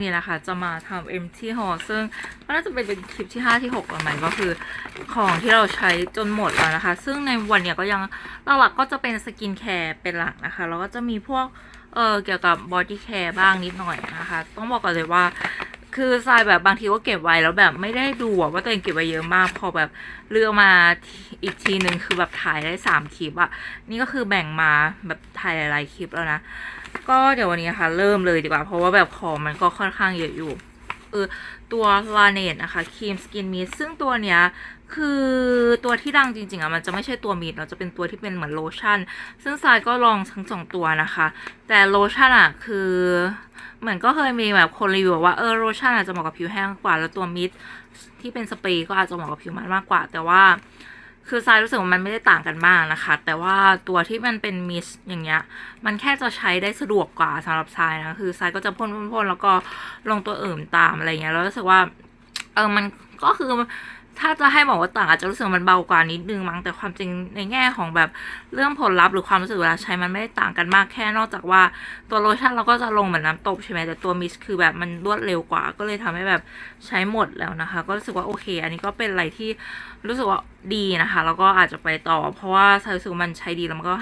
นี่นะคะจะมาทำ empty haul ซึ่งก็น่าจะเป็นเป็นคลิปที่ 5 ที่6ประมาณก็คือของที่เราใช้จนหมดแล้วนะคะ ซึ่งในวันเนี้ยก็ยังหลักๆก็จะเป็นสกินแคร์เป็นหลักนะคะ แล้วก็จะมีพวกเออเกี่ยวกับบอดี้แคร์บ้างนิดหน่อยนะคะ ต้องบอกก่อนเลยว่าคือทรายแบบบางทีก็เก็บไว้แล้วแบบไม่ได้ดูว่าตัวเองเก็บไว้เยอะมาก พอแบบเลือกมาอีกทีหนึ่งคือแบบถ่ายได้สามคลิปอะนี่ก็คือแบ่งมาแบบถ่ายหลายๆคลิปแล้วนะ ก็เดี๋ยววันนี้นะคะเริ่มเลยดีกว่า เพราะว่าแบบของมันก็ค่อนข้างเยอะอยู่เออตัวลาเนตนะคะครีมสกินมิ t ซึ่งตัวเนี้ยคือตัวที่ดังจริงๆอะมันจะไม่ใช่ตัวมิดเราจะเป็นตัวที่เป็นเหมือนโลชั่น ซึ่งทรายก็ลองทั้งสองตัวนะคะ แต่โลชั่นอะคือเหมือนก็เคยมีแบบคนรีวิวว่าเออโลชั่นอาจจะเหมาะกับผิวแห้งกว่า แล้วตัวมิดที่เป็นสเปรย์ก็อาจจะเหมาะกับผิวมันมากกว่า แต่ว่า คือทรายรู้สึกว่ามันไม่ได้ต่างกันมากนะคะ แต่ว่าตัวที่มันเป็นมิสอย่างเงี้ย มันแค่จะใช้ได้สะดวกกว่าสำหรับทรายนะ คือทรายก็จะพ่นพ่นพนแล้วก็ลงตัวอื่นตามอะไรเงี้ย แล้วรู้สึกว่า เออมันก็คือ ถ้าจะให้บอกว่าต่างอาจจะรู้สึกมันเบากว่านิดนึงมั้งแต่ความจริงในแง่ของแบบเรื่องผลลัพธ์หรือความรู้สึกเวลาใช้มันไม่ได้ต่างกันมากแค่นอกจากว่าตัวโลชั่นเราก็จะลงเหมือนน้ำตบใช่ไหมแต่ตัวมิสคือแบบมันรวดเร็วกว่า ก็เลยทำให้แบบใช้หมดแล้วนะคะ ก็รู้สึกว่าโอเค อันนี้ก็เป็นอะไรที่รู้สึกว่าดีนะคะ แล้วก็อาจจะไปต่อ เพราะว่าใช้รู้สึกมันใช้ดีแล้วมันก็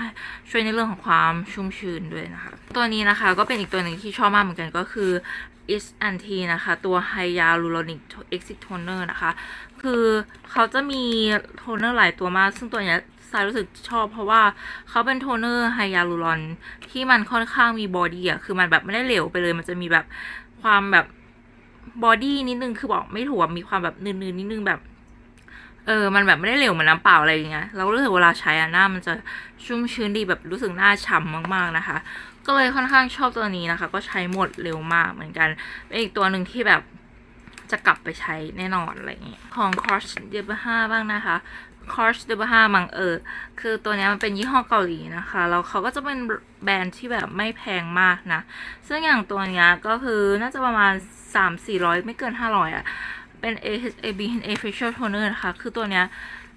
ช่วยในเรื่องของความชุ่มชื้นด้วยนะคะ ตัวนี้นะคะก็เป็นอีกตัวหนึ่งที่ชอบมากเหมือนกันก็คือ is anti นะคะ ตัว hyaluronic exit toner นะคะ คือเขาจะมีโทนเนอร์หลายตัวมาก ซึ่งตัวเนี้ยสายรู้สึกชอบ เพราะว่าเขาเป็นโทนเนอร์ไฮยาลูรอนที่มันค่อนข้างมีบอดี้อะ คือมันแบบไม่ได้เหลวไปเลย มันจะมีแบบความแบบบอดี้นิดนึง คือบอกไม่ถูกมีความแบบนืนๆนิดนึงแบบ เออ มันแบบไม่ได้เหลวเหมือนน้ำเปล่าอะไรอย่างเงี้ย เรารู้สึกเวลาใช้อะหน้ามันจะชุ่มชื้นดีแบบรู้สึกหน้าฉ่ำมากๆนะคะ ก็เลยค่อนข้างชอบตัวนี้นะคะ ก็ใช้หมดเร็วมากเหมือนกัน เป็นอีกตัวหนึ่งที่แบบ จะกลับไปใช้แน่นอนอะไรอย่างเงี้ยของ c o r s d e b 5บ้างนะคะ c o r s d e b 5มังเออ คือตัวนี้มันเป็นยี่ห้อเกาหลีนะคะแล้วเขาก็จะเป็นแบรนด์ที่แบบไม่แพงมากนะ ซึ่งอย่างตัวนี้ก็คือน่าจะประมาณ 3-400 ไม่เกิน 500อะ่ะเป็น AHA BHA Facial Toner นะคะ คือตัวเนี้ย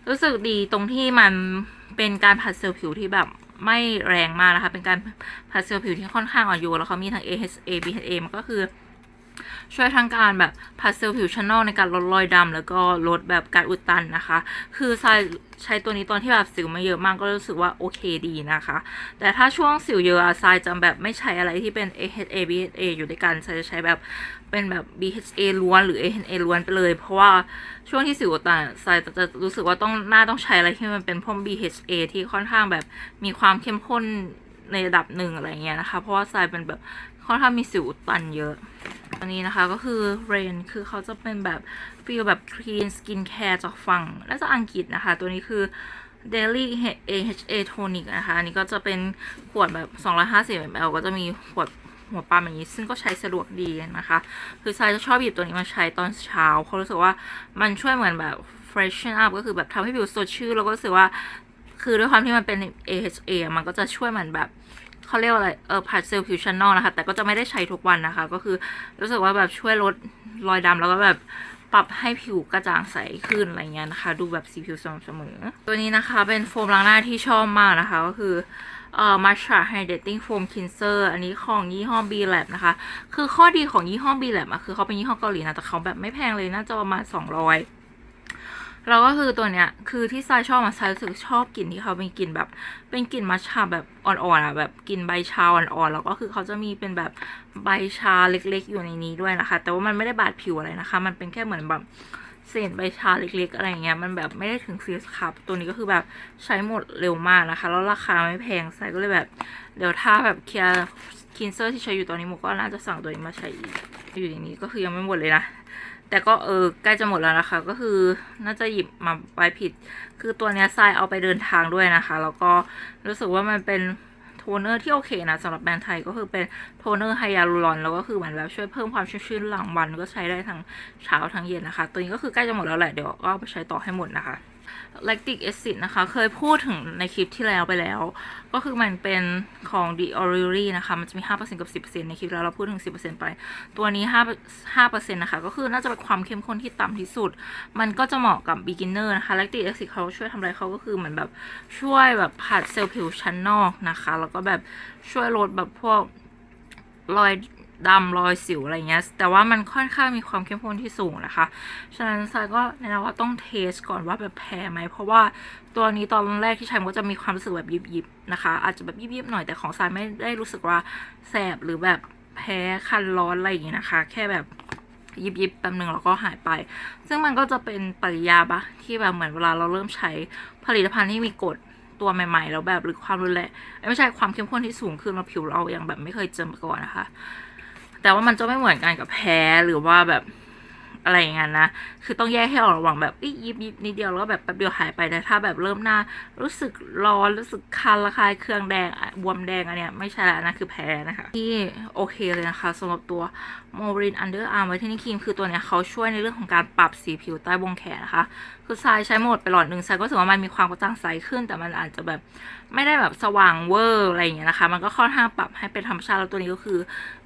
รู้สึกดีตรงที่มันเป็นการผัดเซลล์ผิวที่แบบไม่แรงมากนะคะ เป็นการผัดเซลล์ผิวที่ค่อนข้างอ่อนโยนแล้วเขามีทั้ง AHA BHA มันก็คือ ช่วยทั้งการแบบผัดเซลล์ผิวชั้นนอกในการลดรอยดำแล้วก็ลดแบบการอุดตันนะคะ คือทรายใช้ตัวนี้ตอนที่แบบสิวมาเยอะมากก็รู้สึกว่าโอเคดีนะคะ แต่ถ้าช่วงสิวเยอะอะทรายจะแบบไม่ใช้อะไรที่เป็น AHA BHA อยู่ด้วยกันทรายจะใช้แบบเป็นแบบ BHA ล้วนหรือ AHA ล้วนไปเลย เพราะว่าช่วงที่สิวอุดตันทรายจะจะรู้สึกว่าต้องหน้าต้องใช้อะไรที่มันเป็นพวก BHA ที่ค่อนข้างแบบมีความเข้มข้นในระดับหนึ่งอะไรเงี้ยนะคะ เพราะว่าทรายเป็นแบบ ค่อนข้างมีสิวตันเยอะ อันนี้นะคะก็คือ Rain คือเขาจะเป็นแบบฟีลแบบ clean skin care จากฝั่งน่าจะอังกฤษนะคะ ตัวนี้คือ Daily AHA Tonic นะคะ อันนี้ก็จะเป็นขวดแบบ 250 ml ก็จะมีขวดหัวปั๊มอย่างนี้ ซึ่งก็ใช้สะดวกดีนะคะ คือทรายจะชอบหยิบตัวนี้มาใช้ตอนเช้าเพราะรู้สึกว่ามันช่วยเหมือนแบบ freshen up ก็คือแบบทำให้ผิวสดชื่นแล้วก็รู้สึกว่า คือด้วยความที่มันเป็น AHA มันก็จะช่วยเหมือนแบบ เขาเรียกว่าอะไร เออผัดเซลล์ผิวชั้นนอกนะคะ แต่ก็จะไม่ได้ใช้ทุกวันนะคะ ก็คือรู้สึกว่าแบบช่วยลดรอยดำแล้วก็แบบปรับให้ผิวกระจ่างใสขึ้นอะไรเงี้ยนะคะ ดูแบบสีผิวสม่ำเสมอ ตัวนี้นะคะเป็นโฟมล้างหน้าที่ชอบมากนะคะ ก็คือเอ่อ Matcha Hydrating Foam Cleanser อันนี้ของยี่ห้อ B Lab นะคะ คือข้อดีของยี่ห้อ B Lab อะคือเขาเป็นยี่ห้อเกาหลีนะ แต่เขาแบบไม่แพงเลยน่าจะประมาณ 200 แล้วก็คือตัวเนี้ย คือที่ทรายชอบมาทรายรู้สึกชอบกลิ่นที่เขาเป็นกลิ่นแบบ เป็นกลิ่นมัชชาแบบอ่อนๆอะแบบกลิ่นใบชาอ่อนๆแล้วก็คือเขาจะมีเป็นแบบใบชาเล็ก ๆ อยู่ในนี้ด้วยนะคะ แต่ว่ามันไม่ได้บาดผิวอะไรนะคะ มันเป็นแค่เหมือนแบบเศษใบชาเล็ก ๆ อะไรเงี้ยมันแบบไม่ได้ถึงซีสครับ ตัวนี้ก็คือแบบใช้หมดเร็วมากนะคะ แล้วราคาไม่แพงทรายก็เลยแบบ เดี๋ยวถ้าแบบเคลียร์คินเซอร์ที่ใช้อยู่ตอนนี้มุกก็น่าจะสั่งตัวนี้มาใช้อีกอยู่ในนี้ก็คือยังไม่หมดเลยนะ แต่ก็เออใกล้จะหมดแล้วนะคะ ก็คือน่าจะหยิบมาไปผิด คือตัวเนี้ยทรายเอาไปเดินทางด้วยนะคะ แล้วก็รู้สึกว่ามันเป็นโทนเนอร์ที่โอเคนะสำหรับแบรนด์ไทยก็คือเป็นโทนเนอร์ไฮยาลูรอนแล้วก็คือเหมือนแบบช่วยเพิ่มความชุ่มชื้นหลังวันก็ใช้ได้ทั้งเช้าทั้งเย็นนะคะ ตัวนี้ก็คือใกล้จะหมดแล้วแหละเดี๋ยวก็ไปใช้ต่อให้หมดนะคะ lactic acid นะคะ เคยพูดถึงในคลิปที่แล้วไปแล้ว ก็คือมันเป็นของ The Orery นะคะ มันจะมี 5%กับ 10%ในคลิปแล้วเราพูดถึง 10%ไป ตัวนี้5 5%นะคะ ก็คือน่าจะเป็นความเข้มข้นที่ต่ำที่สุด มันก็จะเหมาะกับ beginner นะคะ lactic acid เขาช่วยทำอะไรเขาก็คือเหมือนแบบช่วยแบบผัดเซลล์ผิวชั้นนอกนะคะ แล้วก็แบบช่วยลดแบบพวกรอย ดำรอยสิวอะไรเงี้ย แต่ว่ามันค่อนข้างมีความเข้มข้นที่สูงนะคะ ฉะนั้นทรายก็แนะนำว่าต้องเทสก่อนว่าแบบแพ้ไหม เพราะว่าตัวนี้ตอนแรกที่ใช้มันก็จะมีความรู้สึกแบบยิบๆนะคะ อาจจะแบบยิบๆหน่อยแต่ของทรายไม่ได้รู้สึกว่าแสบหรือแบบแพ้คันร้อนอะไรอย่างเงี้ยนะคะ แค่แบบยิบยิบแป๊บนึงแล้วก็หายไป ซึ่งมันก็จะเป็นปริยาบะที่แบบเหมือนเวลาเราเริ่มใช้ผลิตภัณฑ์ที่มีกรดตัวใหม่ๆ แล้วแบบหรือความรุนแรงไม่ใช่ความเข้มข้นที่สูงขึ้นเราผิวเราอยังแบบไม่เคยเจอมาก่อนนะคะ แต่ว่ามันจะไม่เหมือนกันกับแพ้หรือว่าแบบอะไรอย่างนั้นนะ คือต้องแยกให้ออกระหว่างแบบอิยิบยิบนิดเดียวแล้วแบบแป๊บเดียวหายไปแต่ถ้าแบบเริ่มหน้า รู้สึกร้อนรู้สึกคันระคายเคืองแดงบวมแดงอันเนี้ยไม่ใช่แล้วนะคือแพ้นะคะ ที่โอเคเลยนะคะสำหรับตัว m o r i n Under Arm Whitening Cream คือตัวเนี้ยเขาช่วยในเรื่องของการปรับสีผิวใต้วงแขนนะคะ คือทรายใช้หมดไปหลอดหนึ่งทรายก็รู้สึกว่ามันมีความกระจ่างใสขึ้น แต่มันอาจจะแบบไม่ได้แบบสว่างเวอร์อะไรอย่างเงี้ยนะคะ มันก็ค่อนข้างปรับให้เป็นธรรมชาติแล้วตัวนี้ก็คือ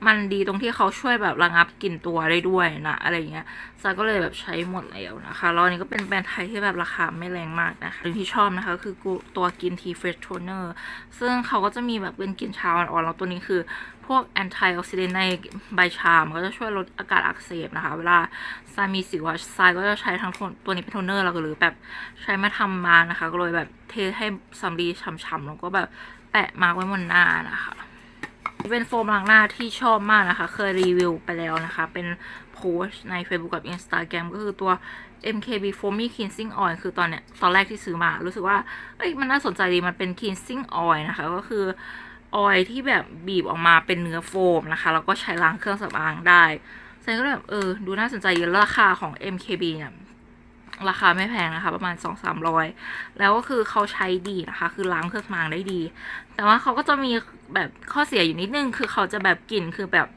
มันดีตรงที่เขาช่วยแบบระงับกลิ่นตัวได้ด้วยนะอะไรอย่างเงี้ย ทราก็เลยแบบใช้หมดแล้วนะคะแล้วอันนี้ก็เป็นแบรนด์ไทยที่แบบราคาไม่แรงมากนะคะที่ชอบนะคะ คือตัวกินทีเฟรชโทนเนอร์ซึ่งเขาก็จะมีแบบเป็นกลิ่นชาอ่อนๆแล้วตัวนี้คือพวกแอนตี้ออกซิเดนต์ในใบชา มันก็จะช่วยลดอากาศอักเสบนะคะ เวลาทรามีสิวอะทรายก็จะใช้ทั้งตัวนี้เป็นโทนเนอร์แล้วก็หรือแบบใช้มาทำมานะคะ ก็เลยแบบเทให้สำลีฉ่ำๆแล้วก็แบบแปะมาไว้บนหน้านะคะ เป็นโฟมล้างหน้าที่ชอบมากนะคะ เคยรีวิวไปแล้วนะคะ เป็นโพสใน Facebook กับ Instagram ก็คือตัว MKB Foamy Cleansing Oil คือตอนเนี้ยตอนแรกที่ซื้อมา รู้สึกว่า เอ้ย มันน่าสนใจดี มันเป็น Cleansing Oil นะคะ ก็คือออยที่แบบบีบออกมาเป็นเนื้อโฟมนะคะ แล้วก็ใช้ล้างเครื่องสำอางได้แซนก็แบบ เออ ดูน่าสนใจเยอะราคาของ MKB เนี่ย ราคาไม่แพงนะคะ ประมาณสองสามร้อยแล้วก็คือเขาใช้ดีนะคะ คือล้างเครื่องสำอางได้ดี แต่ว่าเขาก็จะมีแบบข้อเสียอยู่นิดนึง คือเขาจะแบบกลิ่นคือแบบ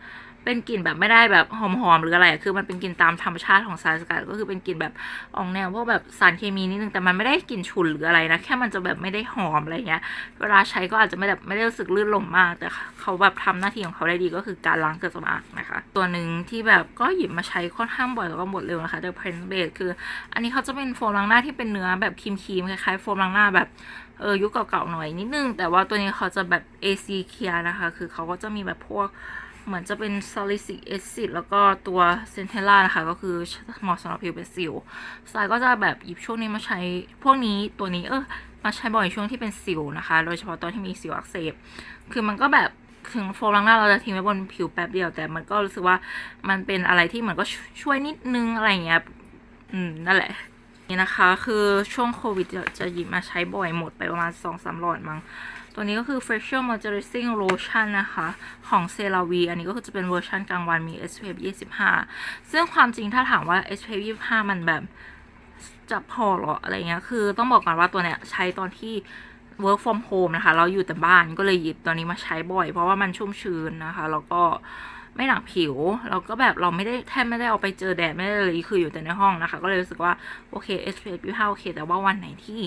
เป็นกลิ่นแบบไม่ได้แบบหอมๆหรืออะไรคือมันเป็นกลิ่นตามธรรมชาติของสารสกัดก็คือเป็นกลิ่นแบบออกแนวพวกแบบสารเคมีนิดนึงแต่มันไม่ได้กลิ่นฉุนหรืออะไรนะแค่มันจะแบบไม่ได้หอมอะไรเงี้ย เวลาใช้ก็อาจจะไม่แบบไม่ได้รู้สึกลื่นลมมาก แต่เขาแบบทำหน้าที่ของเขาได้ดีก็คือการล้างเครื่องสำอางนะคะ ตัวหนึ่งที่แบบก็หยิบมาใช้ค่อนข้างบ่อยแล้วก็หมดเร็วนะคะ The Print Base คือ อันนี้เขาจะเป็นโฟมล้างหน้าที่เป็นเนื้อแบบครีมๆคล้ายๆโฟมล้างหน้าแบบเออยุคเก่าๆหน่อยนิดนึง แต่ว่าตัวนี้เขาจะแบบ AC Care นะคะ คือเขาก็จะมีแบบพวก เหมือนจะเป็น salicylic acid แล้วก็ตัว centella นะคะ ก็คือเหมาะสำหรับผิวเป็นสิวสายก็จะแบบหยิบช่วงนี้มาใช้พวกนี้ตัวนี้เออมาใช้บ่อยช่วงที่เป็นสิวนะคะ โดยเฉพาะตอนที่มีสิวอักเสบ คือมันก็แบบถึงโฟมล้างหน้าเราจะทิ้งไว้บนผิวแป๊บเดียว แต่มันก็รู้สึกว่ามันเป็นอะไรที่เหมือนก็ช่วยนิดนึงอะไรอย่างเงี้ยอืมนั่นแหละนี่นะคะ คือช่วงโควิดจะหยิบมาใช้บ่อยหมดไปประมาณ2-3สามหลอดมั้ง ตัวนี้ก็คือ facial moisturizing lotion นะคะ ของ CeraVe อันนี้ก็คือจะเป็นเวอร์ชันกลางวันมี SPF 25 ซึ่งความจริงถ้าถามว่า SPF 25 มันแบบจะพอหรออะไรเงี้ย คือต้องบอกก่อนว่าตัวเนี้ยใช้ตอนที่ work from home นะคะ เราอยู่แต่บ้านก็เลยหยิบตัวนี้มาใช้บ่อย เพราะว่ามันชุ่มชื้นนะคะ แล้วก็ ไม่หนักผิวแล้วก็แบบเราไม่ได้แทบไม่ได้เอาไปเจอแดดไม่ได้เลยคืออยู่แต่ในห้องนะคะ ก็เลยรู้สึกว่าโอเค SPF 25โอเค แต่ว่าวันไหนที่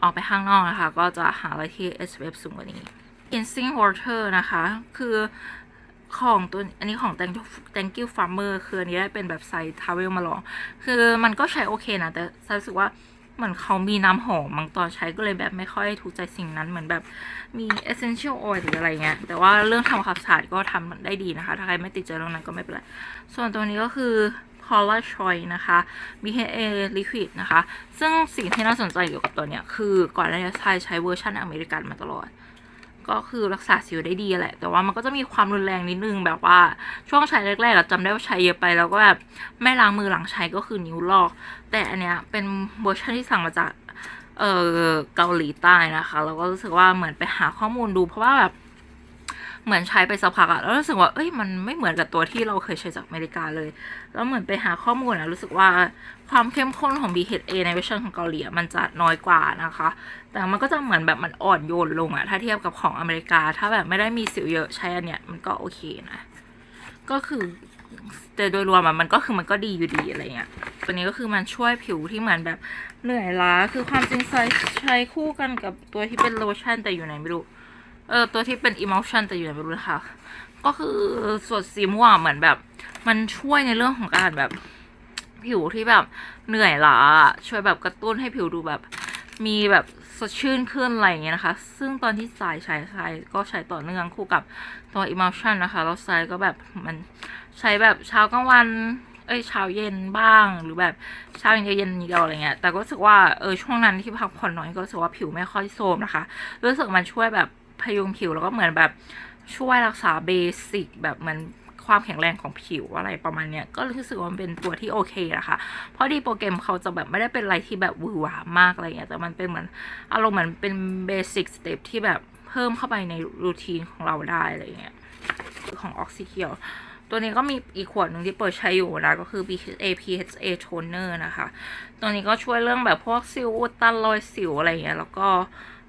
ออกไปข้างนอกนะคะ ก็จะหาอะไรที่ SPF สูงกว่านี้ Cleansing Water นะคะ คือของตัวอันนี้ของ Thank you Thank you Farmer คืออันนี้ได้เป็นแบบไซส์ทาวเวลมาลอง คือมันก็ใช้โอเคนะ แต่รู้สึกว่า เหมือนเขามีน้ำหอมบางตอนใช้ก็เลยแบบไม่ค่อยถูกใจสิ่งนั้นเหมือนแบบมี essential oil หรืออะไรเงี้ย แต่ว่าเรื่องทำความสะอาดก็ทำได้ดีนะคะ ถ้าใครไม่ติดใจตรงนั้นก็ไม่เป็นไร ส่วนตัวนี้ก็คือ Paula Choi นะคะ BHA Liquid นะคะ ซึ่งสิ่งที่น่าสนใจเกี่ยวกับตัวเนี้ยคือก่อนหน้านี้ใช้ใช้เวอร์ชันอเมริกันมาตลอด ก็คือรักษาสิวได้ดีแหละ แต่ว่ามันก็จะมีความรุนแรงนิดนึงแบบว่าช่วงใช้แรกๆจำได้ว่าใช้เยอะไป แล้วก็แบบไม่ล้างมือหลังใช้ก็คือนิ้วลอก แต่อันเนี้ยเป็นเวอร์ชันที่สั่งมาจากเออเกาหลีใต้นะคะ แล้วก็รู้สึกว่าเหมือนไปหาข้อมูลดูเพราะว่าแบบ เหมือนใช้ไปสักพักอะแล้วรู้สึกว่าเอ้ยมันไม่เหมือนกับตัวที่เราเคยใช้จากอเมริกาเลย แล้วเหมือนไปหาข้อมูลอะรู้สึกว่าความเข้มข้นของ BHA ในเวอร์ชันของเกาหลีมันจะน้อยกว่านะคะ แต่มันก็จะเหมือนแบบมันอ่อนโยนลงอะถ้าเทียบกับของอเมริกา ถ้าแบบไม่ได้มีสิวเยอะใช้อันเนี้ยมันก็โอเคนะ ก็คือแต่โดยรวมมันก็คือมันก็ดีอยู่ดีอะไรเงี้ย ตัวนี้ก็คือมันช่วยผิวที่เหมือนแบบเหนื่อยล้า คือความจริงใช้ใช้คู่กันกับตัวที่เป็นโลชั่นแต่อยู่ไหนไม่รู้ เออตัวที่เป็น emotion แต่อยู่ไหนไม่รู้นะคะก็คือส่วนสีม่วงเหมือนแบบ มันช่วยในเรื่องของการแบบ ผิวที่แบบเหนื่อยล้าช่วยแบบกระตุ้นให้ผิวดูแบบ มีแบบสดชื่นขึ้นอะไรอย่างเงี้ยนะคะ ซึ่งตอนที่สายใช้ใช้ก็ใช้ต่อเนื่องคู่กับตัว emulsion นะคะแล้วสายก็แบบมันใช้แบบเช้ากลางวันเอ้ยเช้าเย็นบ้างหรือแบบเช้าเย็นเย็นนิดเดียวอะไรเงี้ยแต่ก็รู้สึกว่าเออช่วงนั้นที่พักผ่อนน้อยก็รู้สึกว่าผิวไม่ค่อยโทรมนะคะ รู้สึกมันช่วยแบบ พยุงผิวแล้วก็เหมือนแบบช่วยรักษาเบสิกแบบเหมือนความแข็งแรงของผิวอะไรประมาณเนี้ยก็รู้สึกว่ามันเป็นตัวที่โอเคนะคะเพราะดีโปรแกรมเขาจะแบบไม่ได้เป็นอะไรที่แบบวือหวามากอะไรเงี้ยแต่มันเป็นเหมือนอารมณ์เหมือนเป็นเบสิกสเต็ปที่แบบเพิ่มเข้าไปในรูทีนของเราได้อะไรเงี้ยของออกซิเคียวตัวนี้ก็มีอีกขวดหนึ่งที่เปิดใช้อยู่นะ ก็คือ BHA PHA Toner นะคะ ตัวนี้ก็ช่วยเรื่องแบบพวกสิวอุดตันรอยสิวอะไรเงี้ยแล้วก็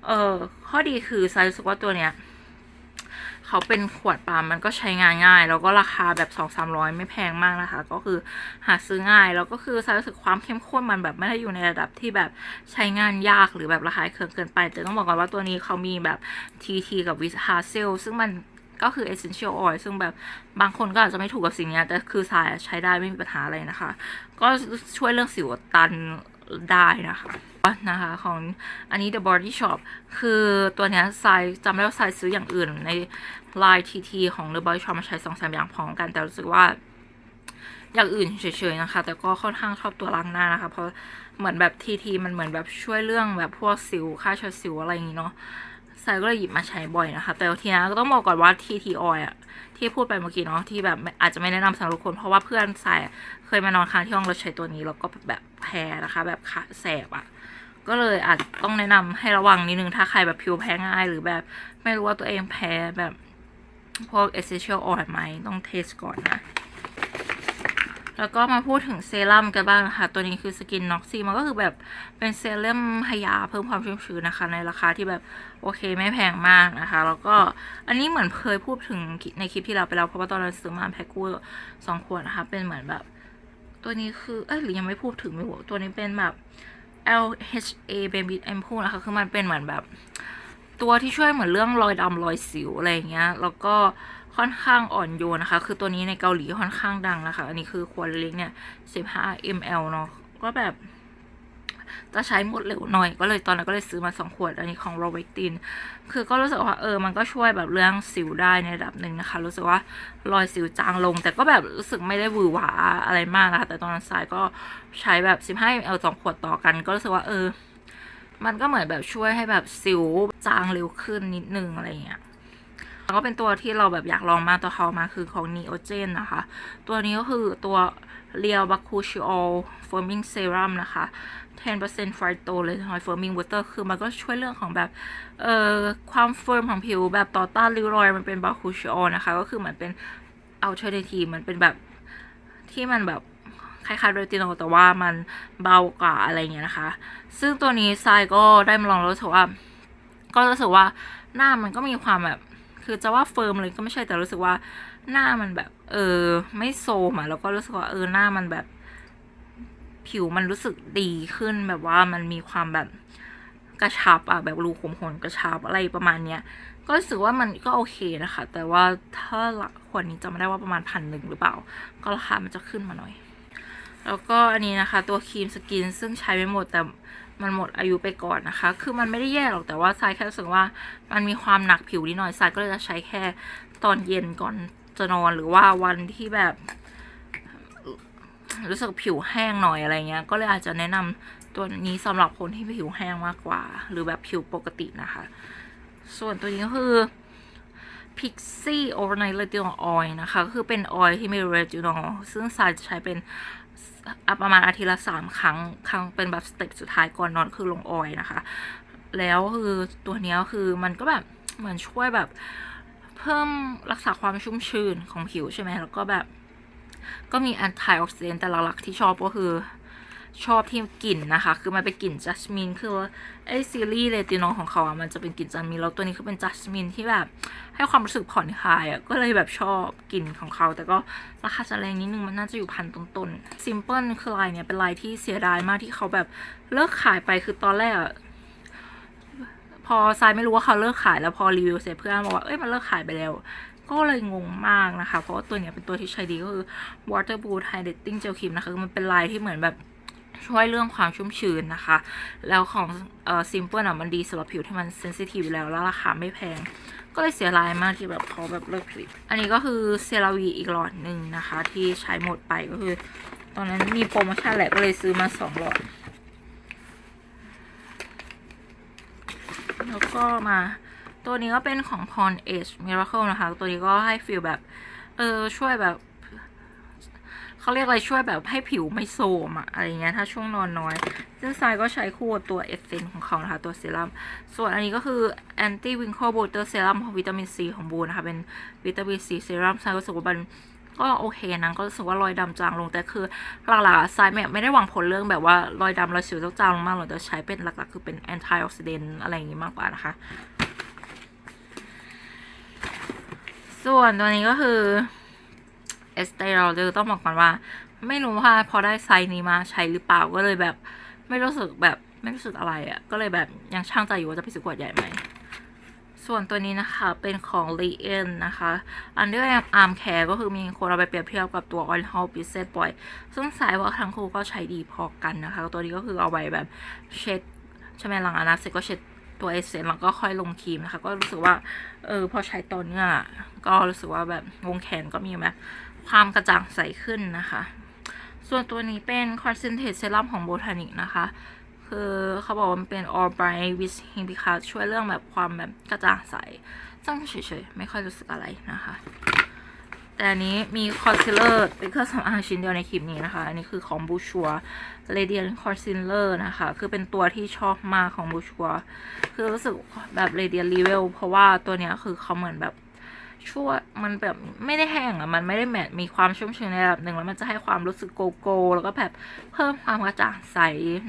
เออข้อดีคือไซรู้สึกว่าตัวเนี้ยเขาเป็นขวดปาล์มมันก็ใช้งานง่าย แล้วก็ราคาแบบสองสามร้อยไม่แพงมากนะคะ ก็คือหาซื้อง่าย แล้วก็คือไซรู้สึกความเข้มข้นมันแบบไม่ได้อยู่ในระดับที่แบบใช้งานยากหรือแบบระคายเคืองเกินไป แต่ต้องบอกก่อนว่าตัวนี้เขามีแบบ TT กับวิสฮาเซลซึ่งมันก็คือ essential oil ซึ่งแบบบางคนก็อาจจะไม่ถูกกับสิ่งนี้แต่คือสายใช้ได้ไม่มีปัญหาอะไรนะคะ ก็ช่วยเรื่องสิวตัน ได้นะคะนะคะของอันนี้ The Body Shop คือตัวเนี้ยทรายจำได้ว่าไซส์ซื้ออย่างอื่นในลายทีทีของ The Body Shop มาใช้สองสามอย่างพร้อมกัน แต่รู้สึกว่าอย่างอื่นเฉยๆนะคะ แต่ก็ค่อนข้างชอบตัวล้างหน้านะคะ เพราะเหมือนแบบทีทีมันเหมือนแบบช่วยเรื่องแบบพวกสิวค่าเชื้อสิวอะไรอย่างงี้เนาะ ทรายก็เลยหยิบมาใช้บ่อยนะคะ แต่ทีนี้ก็ต้องบอกก่อนว่าทีทีออยอะที่พูดไปเมื่อกี้เนาะที่แบบอาจจะไม่แนะนำสำหรับทุกคน เพราะว่าเพื่อนสายเคยมานอนค้างที่ห้องเราใช้ตัวนี้แล้วก็แบบแพ้นะคะ แบบขแสบอะก็เลยอาจต้องแนะนำให้ระวังนิดนึงถ้าใครแบบผิวแพ้ง่าย หรือแบบไม่รู้ว่าตัวเองแพ้แบบพวก essential oil ไหมต้องเทสก่อนนะ แล้วก็มาพูดถึงเซรั่มกันบ้างนะคะ ตัวนี้คือสกินน็อกซี่มันก็คือแบบเป็นเซรั่มพยาเพิ่มความชุ่มชื้นนะคะ ในราคาที่แบบโอเคไม่แพงมากนะคะ แล้วก็อันนี้เหมือนเคยพูดถึงในคลิปที่เราไปแล้วเพราะว่าตอนเราซื้อมาแพ็คคู่สองขวดนะคะ เป็นเหมือนแบบ ตัวนี้คือเอ้ยหรือยังไม่พูดถึงไม่รู้ตัวนี้เป็นแบบ LHA Baby Ampoule นะคะ คือมันเป็นเหมือนแบบ ตัวที่ช่วยเหมือนเรื่องรอยดำรอยสิวอะไรอย่างเงี้ย แล้วก็ค่อนข้างอ่อนโยนนะคะ คือตัวนี้ในเกาหลีค่อนข้างดังนะคะ อันนี้คือขวดเล็กเนี่ย 15 ml เนาะ ก็แบบจะใช้หมดเร็วหน่อย ก็เลยตอนนั้นก็เลยซื้อมาสองขวด อันนี้ของ r o v e c t i n คือก็รู้สึกว่าเออ มันก็ช่วยแบบเรื่องสิวได้ในระดับหนึ่งนะคะ รู้สึกว่ารอยสิวจางลง แต่ก็แบบรู้สึกไม่ได้หวือหวาอะไรมากนะคะ แต่ตอนนั้นสายก็ใช้แบบ 15 ml สองขวดต่อกัน ก็รู้สึกว่าเออ มันก็เหมือนแบบช่วยให้แบบสิวจางเร็วขึ้นนิดนึงอะไรเงี้ยแล้วก็เป็นตัวที่เราแบบอยากลองมากตัวเขามาคือของ Neogen นะคะ ตัวนี้ก็คือตัว Real b a c u c h i o l Firming Serum นะคะ 10% Phyto เลย Firming Water คือมันก็ช่วยเรื่องของแบบ เอ่อ ความเฟิร์มของผิวแบบต่อต้านริ้วรอย มันเป็น b a c u c h i o l นะคะ ก็คือเหมือนเป็น Alternative มันเป็นแบบที่มันแบบ คล้ายๆเรตินอลแต่ว่ามันเบากว่าอะไรเงี้ยนะคะ ซึ่งตัวนี้ทรายก็ได้มาลองแล้วรู้สึกว่า ก็รู้สึกว่าหน้ามันก็มีความแบบ คือจะว่าเฟิร์มเลยก็ไม่ใช่แต่รู้สึกว่าหน้ามันแบบ เออ ไม่โซมอะแล้วก็รู้สึกว่าเออหน้ามันแบบ ผิวมันรู้สึกดีขึ้นแบบว่ามันมีความแบบกระชับอะแบบรูขุมขนกระชับอะไรประมาณเนี้ยก็รู้สึกว่ามันก็โอเคนะคะ แต่ว่าถ้าละขวดนี้จำไม่ได้ว่าประมาณพันหนึ่งหรือเปล่า ก็ราคามันจะขึ้นมาหน่อย แล้วก็อันนี้นะคะ ตัวครีมสกินซึ่งใช้ไม่หมดแต่มันหมดอายุไปก่อนนะคะ คือมันไม่ได้แย่หรอกแต่ว่าทรายแค่รู้สึกว่ามันมีความหนักผิวนิดหน่อยทรายก็เลยจะใช้แค่ตอนเย็นก่อนจะนอนหรือว่าวันที่แบบ รู้สึกผิวแห้งหน่อยอะไรเงี้ย ก็เลยอาจจะแนะนำตัวนี้สำหรับคนที่ผิวแห้งมากกว่า หรือแบบผิวปกตินะคะ ส่วนตัวนี้ก็คือ Pixie Overnight Retinol Oil นะคะ คือเป็นออยล์ที่มี retinol ซึ่งสายจะใช้เป็น ประมาณอาทิตย์ละสามครั้ง ครั้งเป็นแบบสเต็ปสุดท้ายก่อนนอนคือลงออยนะคะ แล้วคือตัวเนี้ยคือมันก็แบบเหมือนช่วยแบบ เพิ่มรักษาความชุ่มชื้นของผิวใช่ไหมแล้วก็แบบ ก็มีแอนตี้ออกซิเดนต์แต่หลักๆที่ชอบก็คือ ชอบที่กลิ่นนะคะ คือมันเป็นกลิ่นจัสมิน คือไอซีรีส์เรติโนของเขาอะ มันจะเป็นกลิ่นจัสมิน แล้วตัวนี้คือเป็นจัสมินที่แบบ ให้ความรู้สึกผ่อนคลายอะ ก็เลยแบบชอบกลิ่นของเขา แต่ก็ราคาจะแรงนิดนึง มันน่าจะอยู่พันต้นๆ Simple คือลายเนี่ยเป็นลายที่เสียดายมากที่เขาแบบเลิกขายไป คือตอนแรกอะพอทรายไม่รู้ว่าเขาเลิกขายแล้วพอรีวิวเสร็จเพื่อนบอกว่า เอ้ยมันเลิกขายไปแล้ว ก็เลยงงมากนะคะ เพราะว่าตัวเนี้ยเป็นตัวที่ใช้ดีก็คือ Water Blue Hydrating Gel Cream นะคะ มันเป็นลายที่เหมือนแบบ ช่วยเรื่องความชุ่มชื้นนะคะ แล้วของเอ่อซิมเปิลอะมันดีสำหรับผิวที่มันเซนซิทีฟอยู่แล้วแล้วราคาไม่แพง ก็เลยเสียดายมากที่แบบเขาแบบเลิกผลิต อันนี้ก็คือเซราวีอีกหลอดหนึ่งนะคะ ที่ใช้หมดไปก็คือ ตอนนั้นมีโปรโมชั่นแหละก็เลยซื้อมาสองหลอด แล้วก็มาตัวนี้ก็เป็นของ Pond Age Miracle นะคะ ตัวนี้ก็ให้ฟีลแบบ เออช่วยแบบ เขาเรียกอะไรช่วยแบบให้ผิวไม่โทมอะอะไรเงี้ยถ้าช่วงนอนน้อย ซึ่งทรายก็ใช้คู่ตัวเอสเซนของเขานะคะตัวเซรั่มส่วนอันนี้ก็คือ anti wrinkle booster serum ของวิตามินซีของบูนะคะเป็นวิตามินซีเซรั่มทรายก็รู้สึกว่ามันก็โอเคนะก็รู้สึกว่ารอยดำจางลงแต่คือหลักๆทรายไม่ไม่ได้หวังผลเรื่องแบบว่ารอยดำรอยสิวจะจางลงมากหรอกแต่ใช้เป็นหลักๆ คือเป็น anti oxidant อะไรอย่างงี้มากกว่านะคะ ส่วนตัวนี้ก็คือ เอสเตอร์เดอต้องบอกก่อนว่า ไม่รู้ว่าพอได้ไซส์นี้มาใช้หรือเปล่าก็เลยแบบ ไม่รู้สึกแบบไม่รู้สึกอะไรอะ่ะ ก็เลยแบบยังช่างใจอยู่ว่าจะไปซื้อขวดใหญ่ไหม ส่วนตัวนี้นะคะเป็นของ l e e n นะคะ อันเดอร์อาร์มแคร์ก็คือมีคนเอาไปเปรียบเทียบกับตัว Oil House b i s s e t Boy ซึ่งสายว่าทั้งคู่ก็ใช้ดีพอกันนะคะ ตัวนี้ก็คือเอาไว้แบบเช็ดใช่ไหมหลังอาบน้ำเสร็จก็เช็ดตัวเอเซนแล้วก็ค่อยลงครีมนะคะ ก็รู้สึกว่า เออ พอใช้ตอนเนี้ยก็รู้สึกว่าแบบวงแขนก็มีแบบ ความกระจ่างใสขึ้นนะคะ ส่วนตัวนี้เป็น Concentrate Serum ของ Botanic นะคะ คือเขาบอกว่ามันเป็น All Bright with Hibiscus ช่วยเรื่องแบบความแบบกระจ่างใสซึ่งเฉยๆ ไม่ค่อยรู้สึกอะไรนะคะ แต่อันนี้มีคอนซีลเลอร์เป็นเครื่องสำอางชิ้นเดียวในคลิปนี้นะคะ อันนี้คือของบูชัว Radiant Concealer นะคะ คือเป็นตัวที่ชอบมากของบูชัวคือรู้สึกแบบ Radiant Level เพราะว่าตัวเนี้ยคือเขาเหมือนแบบ ช่วยมันแบบไม่ได้แห้งอะมันไม่ได้แมทมีความชุ่มชื้นในระดับหนึ่งแล้วมันจะให้ความรู้สึกโกโก้แล้วก็แบบเพิ่มความกระจ่างใส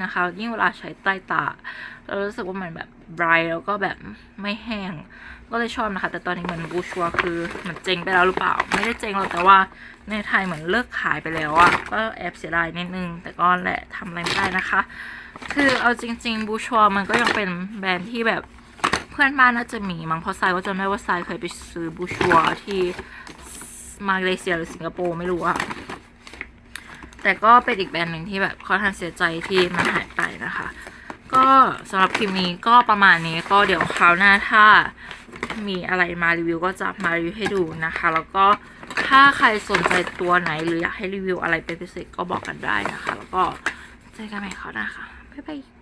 นะคะ ยิ่งเวลาใช้ใต้ตาเรารู้สึกว่ามันแบบไบรท์แล้วก็แบบไม่แห้ง ก็เลยชอบนะคะ แต่ตอนนี้มือนบูชัวคือเหมือนเจ๊งไปแล้วหรือเปล่า ไม่ได้เจ๊งหรอกแต่ว่าในไทยเหมือนเลิกขายไปแล้วอะก็แอบเสียดายนิดนึง แต่ก็แหละทำอะไรไม่ได้นะคะ คือเอาจริง ๆ บูชัวมันก็ยังเป็นแบรนด์ที่แบบ พื่อนบ้านน่าจะมีมั้งเพราะทรายก็จำได้ว่าทรายเคยไปซื้อบูชัวที่มาเลเซียหรือสิงคโปร์ไม่รู้อะแต่ก็เป็นอีกแบรนด์หนึ่งที่แบบค่อนข้างเสียใจที่มันหายไปนะคะ ก็สำหรับคลิปนี้ก็ประมาณนี้ก็เดี๋ยวคราวหน้าถ้ามีอะไรมารีวิวก็จะมารีวิวให้ดูนะคะ แล้วก็ถ้าใครสนใจตัวไหนหรืออยากให้รีวิวอะไรเป็นพิเศษก็บอกกันได้นะคะ แล้วก็เจอกันใหม่คราวหน้าค่ะบ๊ายบาย